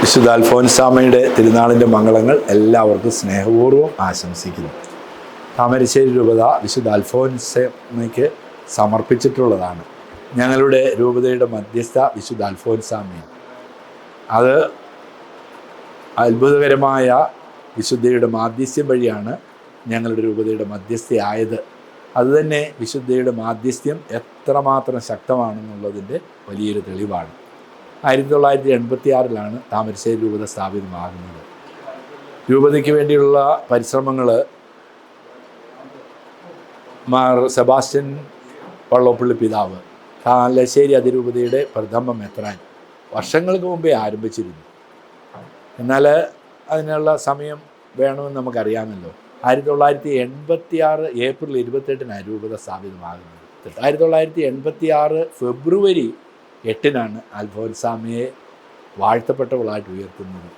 വിശുദ്ധ അൽഫോൻസാമയുടെ തിരുനാളിന്റെ മംഗളങ്ങൾ എല്ലാവർക്കും സ്നേഹപൂർവം ആശംസിക്കുന്നു. താമരശ്ശേരി രൂപത വിശുദ്ധ അൽഫോൻസമ്മയ്ക്ക് സമർപ്പിച്ചിട്ടുള്ളതാണ്. ഞങ്ങളുടെ രൂപതയുടെ മധ്യസ്ഥ വിശുദ്ധ അൽഫോൻസാമയാണ് അത് അത്ഭുതകരമായ വിശുദ്ധയുടെ മാധ്യസ്ഥ്യം വഴിയാണ് ഞങ്ങളുടെ രൂപതയുടെ മധ്യസ്ഥയായത്. അതുതന്നെ വിശുദ്ധയുടെ മാധ്യസ്ഥ്യം എത്രമാത്രം ശക്തമാണെന്നുള്ളതിന്റെ വലിയൊരു തെളിവാണ്. ആയിരത്തി തൊള്ളായിരത്തി എൺപത്തി ആറിലാണ് താമരശ്ശേരി രൂപത സ്ഥാപിതമാകുന്നത്. രൂപതയ്ക്ക് വേണ്ടിയുള്ള പരിശ്രമങ്ങൾ മാർ സെബാസ്റ്റ്യൻ വള്ളോപ്പള്ളി പിതാവ് കാലശ്ശേരി അതിരൂപതയുടെ പ്രഥമ മെത്രാൻ വർഷങ്ങൾക്ക് മുമ്പേ ആരംഭിച്ചിരുന്നു. എന്നാൽ അതിനുള്ള സമയം വേണമെന്ന് നമുക്കറിയാമല്ലോ. ആയിരത്തി തൊള്ളായിരത്തി എൺപത്തി ആറ് ഏപ്രിൽ ഇരുപത്തെട്ടിനാണ് രൂപത സ്ഥാപിതമാകുന്നത്. ആയിരത്തി തൊള്ളായിരത്തി എൺപത്തി ആറ് ഫെബ്രുവരി എട്ടിനാണ് അൽഫോൻസാമയെ വാഴ്ത്തപ്പെട്ടവളായിട്ട് ഉയർത്തുന്നത്.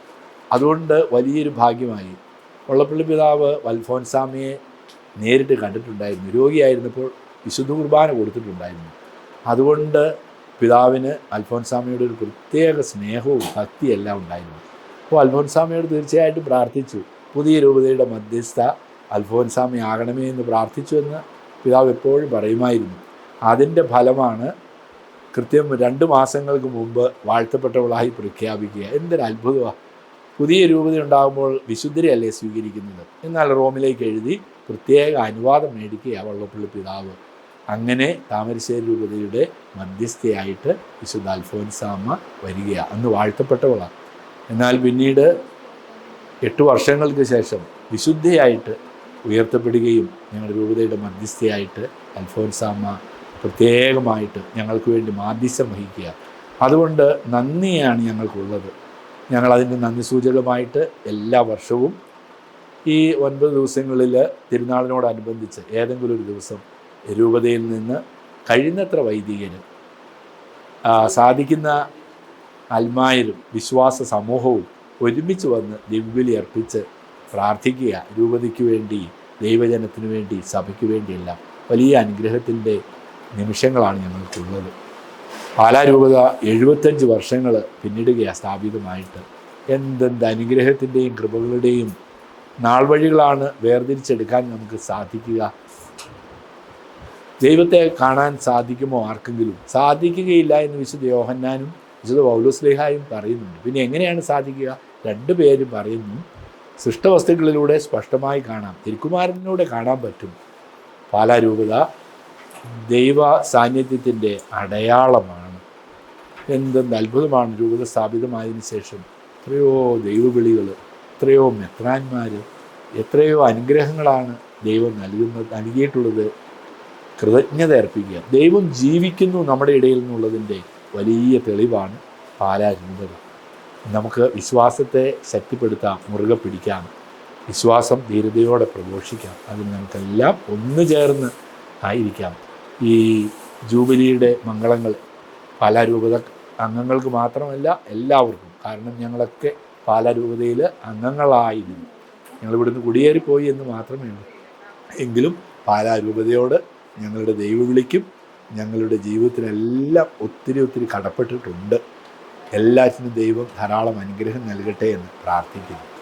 അതുകൊണ്ട് വലിയൊരു ഭാഗ്യമായി വള്ളപ്പള്ളി പിതാവ് അൽഫോൻസാമയെ നേരിട്ട് കണ്ടിട്ടുണ്ടായിരുന്നു. രോഗിയായിരുന്നപ്പോൾ വിശുദ്ധ കുർബാന കൊടുത്തിട്ടുണ്ടായിരുന്നു. അതുകൊണ്ട് പിതാവിന് അൽഫോൻസാമയുടെ ഒരു പ്രത്യേക സ്നേഹവും ഭക്തിയെല്ലാം ഉണ്ടായിരുന്നു. അപ്പോൾ അൽഫോൻസാമയോട് തീർച്ചയായിട്ടും പ്രാർത്ഥിച്ചു. പുതിയ രൂപതയുടെ മധ്യസ്ഥ അൽഫോൻസാമ ആകണമേ എന്ന് പ്രാർത്ഥിച്ചു എന്ന് പിതാവ് എപ്പോഴും പറയുമായിരുന്നു. അതിന്റെ ഫലമാണ് കൃത്യം രണ്ട് മാസങ്ങൾക്ക് മുമ്പ് വാഴ്ത്തപ്പെട്ടവളായി പ്രഖ്യാപിക്കുക. എന്തൊരു അത്ഭുതമാണ് പുതിയ രൂപത ഉണ്ടാകുമ്പോൾ വിശുദ്ധരെയല്ലേ സ്വീകരിക്കുന്നത്? എന്നാൽ റോമിലേക്ക് എഴുതി പ്രത്യേക അനുവാദം മേടിക്കുക വള്ളപ്പള്ളി പിതാവ്. അങ്ങനെ താമരശ്ശേരി രൂപതയുടെ മധ്യസ്ഥയായിട്ട് വിശുദ്ധ അൽഫോൻസാമ്മ വരികയാണ് അന്ന് വാഴ്ത്തപ്പെട്ടവളാണ് എന്നാൽ പിന്നീട് എട്ട് വർഷങ്ങൾക്ക് ശേഷം വിശുദ്ധയായിട്ട് ഉയർത്തപ്പെടുകയും ഞങ്ങളുടെ രൂപതയുടെ മധ്യസ്ഥയായിട്ട് അൽഫോൻസാമ്മ പ്രത്യേകമായിട്ട് ഞങ്ങൾക്ക് വേണ്ടി മാധ്യസ്ഥം വഹിക്കുക. അതുകൊണ്ട് നന്ദിയാണ് ഞങ്ങൾക്കുള്ളത്. ഞങ്ങളതിന്റെ നന്ദി സൂചകമായിട്ട് എല്ലാ വർഷവും ഈ ഒൻപത് ദിവസങ്ങളിൽ തിരുനാളിനോടനുബന്ധിച്ച് ഏതെങ്കിലും ഒരു ദിവസം രൂപതയിൽ നിന്ന് കഴിയുന്നത്ര വൈദികന് സാധിക്കുന്ന അൽമായരും വിശ്വാസ സമൂഹവും ഒരുമിച്ച് വന്ന് ദിവ്യബലി അർപ്പിച്ച് പ്രാർത്ഥിക്കുക. രൂപതയ്ക്ക് വേണ്ടി ദൈവജനത്തിന് വേണ്ടി സഭയ്ക്ക് വേണ്ടിയെല്ലാം വലിയ അനുഗ്രഹത്തിന്റെ നിമിഷങ്ങളാണ് ഞങ്ങൾക്കുള്ളത്. പാലാരൂപത എഴുപത്തഞ്ച് വർഷങ്ങൾ പിന്നിടുകയാണ് സ്ഥാപിതമായിട്ട്. എന്തെന്ത് അനുഗ്രഹത്തിന്റെയും കൃപകളുടെയും നാൾ വഴികളാണ് വേർതിരിച്ചെടുക്കാൻ നമുക്ക് സാധിക്കുക. ദൈവത്തെ കാണാൻ സാധിക്കുമോ ആർക്കെങ്കിലും? സാധിക്കുകയില്ല എന്ന് വിശുദ്ധ യോഹന്നാനും വിശുദ്ധ പൗലുസ്ലേഹായും പറയുന്നുണ്ട്. പിന്നെ എങ്ങനെയാണ് സാധിക്കുക? രണ്ടു പേരും പറയുന്നു സൃഷ്ടവസ്തുക്കളിലൂടെ സ്പഷ്ടമായി കാണാം. തിരുക്കുമാരനിലൂടെ കാണാൻ പറ്റും. പാലാരൂപത ദൈവ സാന്നിധ്യത്തിന്റെ അടയാളമാണ്. എന്തെന്ന് അത്ഭുതമാണ് രൂപത സ്ഥാപിതമായതിനു ശേഷം എത്രയോ ദൈവവിളികൾ എത്രയോ മെത്രാന്മാർ എത്രയോ അനുഗ്രഹങ്ങളാണ് ദൈവം നൽകുന്നത് നൽകിയിട്ടുള്ളത്. കൃതജ്ഞത അർപ്പിക്കുക. ദൈവം ജീവിക്കുന്നു നമ്മുടെ ഇടയിൽ നിന്നുള്ളതിന്റെ വലിയ തെളിവാണ് പാലാ രൂപത നമുക്ക് വിശ്വാസത്തെ ശക്തിപ്പെടുത്താം മുറുകെ പിടിക്കാം. വിശ്വാസം ധീരതയോടെ പ്രഘോഷിക്കാം. അതിന് നമുക്കെല്ലാം ഒന്നു ചേർന്ന് ആയിരിക്കാം. ഈ ജൂബിലിയുടെ മംഗളങ്ങൾ പാലാ രൂപത അംഗങ്ങൾക്ക് മാത്രമല്ല എല്ലാവർക്കും. കാരണം ഞങ്ങളൊക്കെ പാലാ രൂപതയിൽ അംഗങ്ങളായിരുന്നു. ഞങ്ങൾ ഇവിടുന്ന് കുടിയേറിപ്പോയി എന്ന് മാത്രമേ ഉള്ളൂ. എങ്കിലും പാലാ രൂപതയോട് ഞങ്ങളുടെ ദൈവവിളിക്കും ഞങ്ങളുടെ ജീവിതത്തിലെല്ലാം ഒത്തിരി ഒത്തിരി കടപ്പെട്ടിട്ടുണ്ട്. എല്ലാറ്റിനും ദൈവം ധാരാളം അനുഗ്രഹം നൽകട്ടെ എന്ന് പ്രാർത്ഥിക്കുന്നു.